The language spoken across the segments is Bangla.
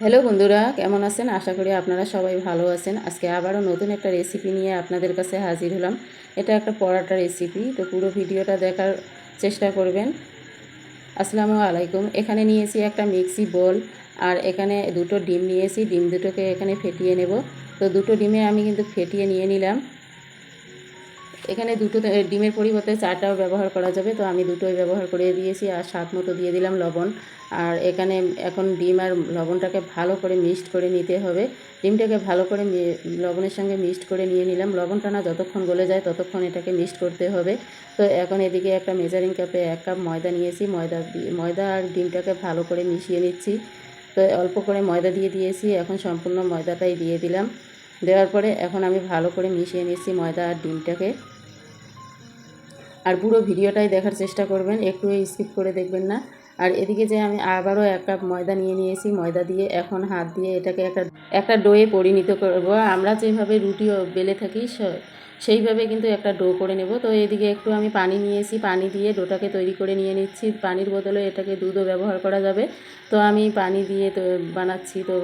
হ্যালো বন্ধুরা, কেমন আছেন? আশা করি আপনারা সবাই ভালো আছেন। আজকে আবারও নতুন একটা রেসিপি নিয়ে আপনাদের কাছে হাজির হলাম। এটা একটা পরাটা রেসিপি তো পুরো ভিডিওটা দেখার চেষ্টা করবেন। আসসালামু আলাইকুম। এখানে নিয়েছি একটা মিক্সি বোল আর এখানে দুটো ডিম নিয়েছি। ডিম দুটোকে এখানে ফেটিয়ে নেব। তো দুটো ডিমে আমি কিন্তু ফেটিয়ে নিয়ে নিলাম। এখানে দুটো ডিমের পরিবর্তে চারটাও ব্যবহার করা যাবে, তো আমি দুটোই ব্যবহার করে দিয়েছি, আর স্বাদ মতো দিয়ে দিলাম লবণ। আর এখানে এখন ডিম আর লবণটাকে ভালো করে মিক্সড করে নিতে হবে। ডিমটাকে ভালো করে লবণের সঙ্গে মিক্সড করে নিয়ে নিলাম। লবণটা না যতক্ষণ গলে যায় ততক্ষণ এটাকে মিক্সড করতে হবে। তো এখন এদিকে একটা মেজারিং কাপে এক কাপ ময়দা নিয়েছি, ময়দা ময়দা আর ডিমটাকে ভালো করে মিশিয়ে নিচ্ছি। তো অল্প করে ময়দা দিয়ে দিয়েছি, এখন সম্পূর্ণ ময়দাটাই দিয়ে দিলাম। দেওয়ার পরে এখন আমি ভালো করে মিশিয়ে নিচ্ছি ময়দা আর ডিমটাকে। আর পুরো ভিডিওটাই দেখার চেষ্টা করবেন, একটু স্কিপ করে দেখবেন না। আর এদিকে যে আমি আবারও এক কাপ ময়দা নিয়ে নিয়েছি, ময়দা দিয়ে এখন হাত দিয়ে এটাকে একটা একটা ডোয়ে পরিণত করব। আমরা যেভাবে রুটি বেলে থাকি সেইভাবে কিন্তু একটা ডো করে নেব। তো এদিকে একটু আমি পানি নিয়েছি, পানি দিয়ে ডোটাকে তৈরি করে নিয়ে নিচ্ছি। পানির বদলে এটাকে দুধও ব্যবহার করা যাবে। তো আমি পানি দিয়ে তো বানাচ্ছি। তো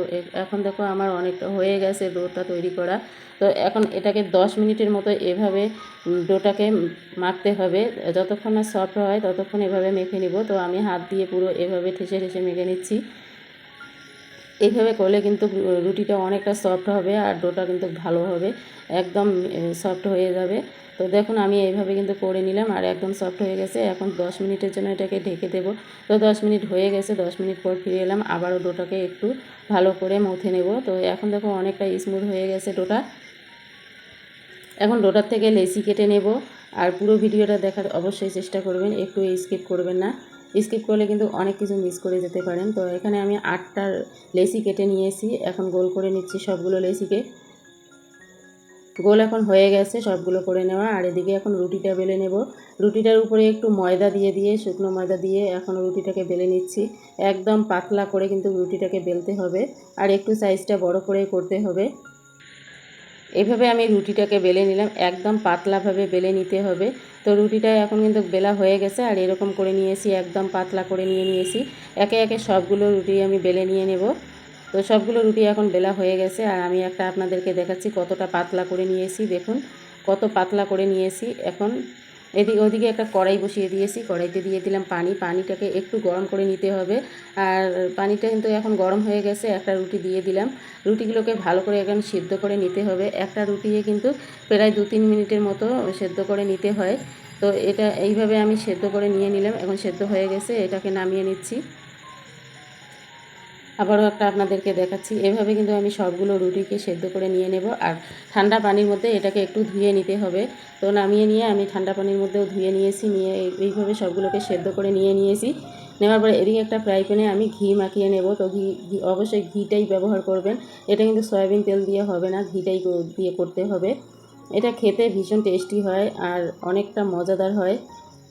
এখন দেখো আমার অনেকটা হয়ে গেছে ডোটা তৈরি করা। তো এখন এটাকে দশ মিনিটের মতো এভাবে ডোটাকে মাখতে হবে। যতক্ষণ না সফট হয় ততক্ষণ এভাবে মেখে নিব। তো আমি হাত দিয়ে পুরো এভাবে ঠেসে ঠেসে মেখে নিচ্ছি। এইভাবে করলে কিন্তু রুটিটা অনেকটা সফট হবে আর ডোটা কিন্তু ভালো হবে। একদম সফট হয়ে যাবে। তো দেখুন, আমি এইভাবে কিন্তু করে নিলাম আর একদম সফট হয়ে গেছে। এখন দশ মিনিটের জন্য এটাকে ঢেকে দেবো। তো দশ মিনিট হয়ে গেছে, দশ মিনিট পর ফিরে এলাম। আবারও ডোটাকে একটু ভালো করে মথে নেব। তো এখন দেখো, অনেকটা স্মুথ হয়ে গেছে ডোটা এখন ডোটার থেকে লেসি কেটে নেব। আর পুরো ভিডিওটা দেখার অবশ্যই চেষ্টা করবেন। একটু স্কিপ করবেন না। স্কিপ করলে কিন্তু অনেক কিছু মিস করে যেতে পারেন। তো এখানে আমি আটটা লেসি কেটে নিয়েছি। এখন গোল করে নিচ্ছি সবগুলো লেসিকে। গোল এখন হয়ে গেছে সবগুলো করে নেওয়া। আর এদিকে এখন রুটিটা বেলে নেব। রুটিটার উপরে একটু ময়দা দিয়ে দিয়ে, শুকনো ময়দা দিয়ে এখন রুটিটাকে বেলে নিচ্ছি। একদম পাতলা করে কিন্তু রুটিটাকে বেলতে হবে। আর একটু সাইজটা বড় করে করতে হবে। এভাবে আমি রুটিটাকে বেলে নিলাম, একদম পাতলাভাবে বেলে নিতে হবে। তো রুটিটা এখন কিন্তু বেলা হয়ে গেছে আর এরকম করে নিয়েছি, একদম পাতলা করে নিয়ে নিয়েছি। একে একে সবগুলো রুটি আমি বেলে নিয়ে নেব। তো সবগুলো রুটি এখন বেলা হয়ে গেছে আর আমি একটা আপনাদেরকে দেখাচ্ছি কতটা পাতলা করে নিয়েছি। দেখুন, কত পাতলা করে নিয়েছি। এখন এদিকে ওদিকে একটা কড়াই বসিয়ে দিয়েছি, কড়াইতে দিয়ে দিলাম পানি। পানিটাকে একটু গরম করে নিতে হবে। আর পানিটা কিন্তু এখন গরম হয়ে গেছে, একটা রুটি দিয়ে দিলাম। রুটিগুলোকে ভালো করে এখন সিদ্ধ করে নিতে হবে। একটা রুটিয়ে কিন্তু প্রায় দু তিন মিনিটের মতো সেদ্ধ করে নিতে হয়। তো এটা এইভাবে আমি সেদ্ধ করে নিয়ে নিলাম। এখন সেদ্ধ হয়ে গেছে, এটাকে নামিয়ে নিচ্ছি। আবারও একটা আপনাদেরকে দেখাচ্ছি। এভাবে কিন্তু আমি সবগুলো রুটিকে সেদ্ধ করে নিয়ে নেব। আর ঠান্ডা পানির মধ্যে এটাকে একটু ধুয়ে নিতে হবে। তো নামিয়ে নিয়ে আমি ঠান্ডা পানির মধ্যেও ধুয়ে নিয়েছি, নিয়ে এই- এইভাবে সবগুলোকে সেদ্ধ করে নিয়ে নিয়েছি। নেওয়ার পরে এদিকে একটা ফ্রাই প্যানে আমি ঘি মাখিয়ে নেব। তো ঘি ঘি, অবশ্যই ঘিটাই ব্যবহার করবেন। এটা কিন্তু সয়াবিন তেল দিয়ে হবে না, ঘিটাই দিয়ে করতে হবে। এটা খেতে ভীষণ টেস্টি হয় আর অনেকটা মজাদার হয়।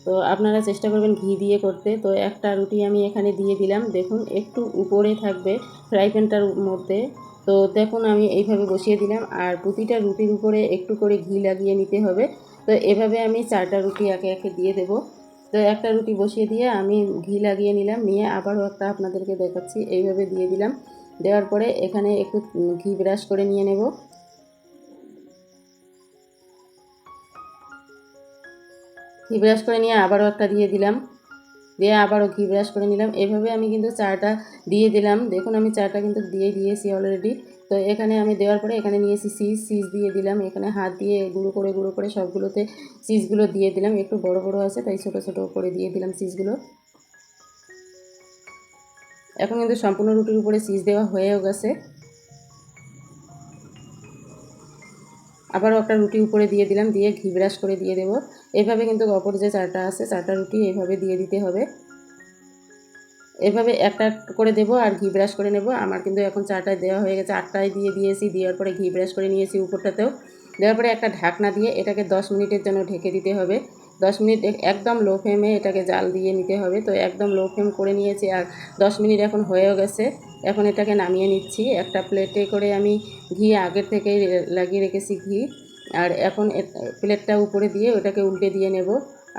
তো আপনারা চেষ্টা করবেন ঘি দিয়ে করতে। তো একটা রুটি আমি এখানে দিয়ে দিলাম। দেখুন, একটু উপরে থাকবে ফ্রাই প্যানটার মধ্যে। তো দেখুন, আমি এইভাবে বসিয়ে দিলাম। আর প্রতিটা রুটির উপরে একটু করে ঘি লাগিয়ে নিতে হবে। তো এভাবে আমি চারটা রুটি একে একে দিয়ে দেবো। তো একটা রুটি বসিয়ে দিয়ে আমি ঘি লাগিয়ে নিলাম। নিয়ে আবারও একটা আপনাদেরকে দেখাচ্ছি। এইভাবে দিয়ে দিলাম। দেওয়ার পরে এখানে একটু ঘি ব্রাশ করে নিয়ে নেব। ঘি ব্রাশ করে নিয়ে আবারও একটা দিয়ে দিলাম। দিয়ে আবারও ঘি ব্রাশ করে নিলাম। এভাবে আমি কিন্তু চাটা দিয়ে দিলাম। দেখুন, আমি চাটা কিন্তু দিয়ে দিয়েছি অলরেডি তো এখানে আমি দেওয়ার পরে এখানে নিয়েছি সিজ সিজ দিয়ে দিলাম। এখানে হাত দিয়ে গুঁড়ো করে গুঁড়ো করে সবগুলোতে সিজগুলো দিয়ে দিলাম। একটু বড় বড় আছে, তাই ছোটো ছোটো করে দিয়ে দিলাম সিজগুলো এখন কিন্তু সম্পূর্ণ রুটির উপরে সিজ দেওয়া হয়েও গেছে। আবারও একটা রুটি উপরে দিয়ে দিলাম, দিয়ে ঘি ব্রাশ করে দিয়ে দেবো। এভাবে কিন্তু অপর যে চারটা আছে চারটা রুটি এভাবে দিয়ে দিতে হবে। এভাবে একটা করে দেবো আর ঘি ব্রাশ করে নেব। আমার কিন্তু এখন চারটায় দেওয়া হয়ে গেছে আটটায় দিয়ে দিয়েছি, দেওয়ার পরে ঘি ব্রাশ করে নিয়েছি উপরটাতেও। দেওয়ার পরে একটা ঢাকনা দিয়ে এটাকে দশ মিনিটের জন্য ঢেকে দিতে হবে। দশ মিনিট একদম লো ফ্লেমে এটাকে জাল দিয়ে নিতে হবে। তো একদম লো ফ্লেম করে নিয়েছি আর দশ মিনিট এখন হয়েও গেছে। এখন এটাকে নামিয়ে নিচ্ছি। একটা প্লেটে করে আমি ঘি আগের থেকেই লাগিয়ে রেখেছি ঘি। আর এখন প্লেটটা উপরে দিয়ে ওটাকে উল্টে দিয়ে নেব।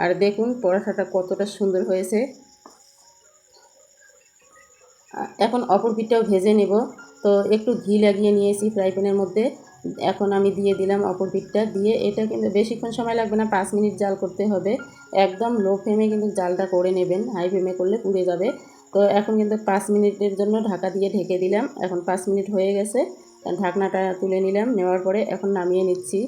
আর দেখুন পরোটাটা কতটা সুন্দর হয়েছে। এখন অপর পিঠটাও ভেজে নেব। তো একটু ঘি লাগিয়ে নিয়েছি ফ্রাই প্যানের মধ্যে। এখন আমি দিয়ে দিলাম অপর পিঠটা। দিয়ে এটা কিন্তু বেশিক্ষণ সময় লাগবে না, পাঁচ মিনিট জাল করতে হবে। একদম লো ফ্লেমে কিন্তু জালটা করে নেবেন। হাই ফ্লেমে করলে পুড়ে যাবে। তো এখন কিন্তু পাঁচ মিনিটের জন্য ঢাকা দিয়ে ঢেকে দিলাম। এখন পাঁচ মিনিট হয়ে গেছে। ঢাকনাটা তুলে নিলাম, নেওয়ার পরে এখন নামিয়ে নিচ্ছি।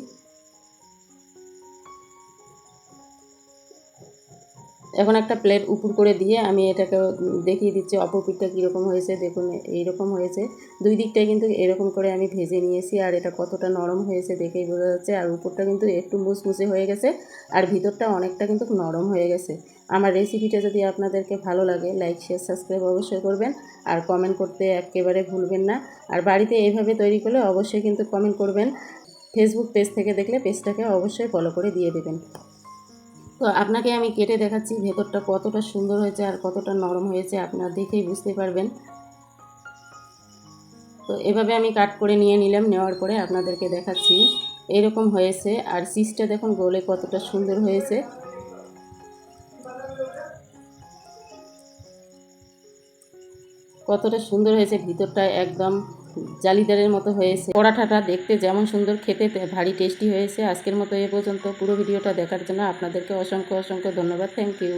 এখন একটা প্লেট উপর করে দিয়ে আমি এটাকে দেখিয়ে দিচ্ছি, অপর পিঠটা কীরকম হয়েছে, দেখুন, এইরকম হয়েছে। দুই দিকটাই কিন্তু এরকম করে আমি ভেজে নিয়েছি আর এটা কতটা নরম হয়েছে দেখেই বোঝা যাচ্ছে। আর উপরটা কিন্তু একটু মুসমুসে হয়ে গেছে আর ভিতরটা অনেকটা কিন্তু নরম হয়ে গেছে। আমার রেসিপিটা যদি আপনাদেরকে ভালো লাগে লাইক শেয়ার সাবস্ক্রাইব অবশ্যই করবেন আর কমেন্ট করতে একেবারে ভুলবেন না। আর বাড়িতে এইভাবে তৈরি করলে অবশ্যই কিন্তু কমেন্ট করবেন। ফেসবুক পেজ থেকে দেখলে পেজটাকে অবশ্যই ফলো করে দিয়ে দেবেন। তো আপনাকে আমি কেটে দেখাচ্ছি ভেতরটা কতটা সুন্দর হয়েছে আর কতটা নরম হয়েছে, আপনারা দেখেই বুঝতে পারবেন। তো এভাবে আমি কাট করে নিয়ে নিলাম, নেওয়ার পরে আপনাদেরকে দেখাচ্ছি। এরকম হয়েছে আর চিজটা দেখুন গোলে কতটা সুন্দর হয়েছে। কতটা সুন্দর হয়েছে, ভিতরটা একদম জালিদারের মতো হয়েছে। পরাঠাটা দেখতে যেমন সুন্দর, খেতে ভারী টেস্টি হয়েছে। আজকের মতো এ পর্যন্ত। পুরো ভিডিওটা দেখার জন্য আপনাদেরকে অসংখ্য অসংখ্য ধন্যবাদ। Thank you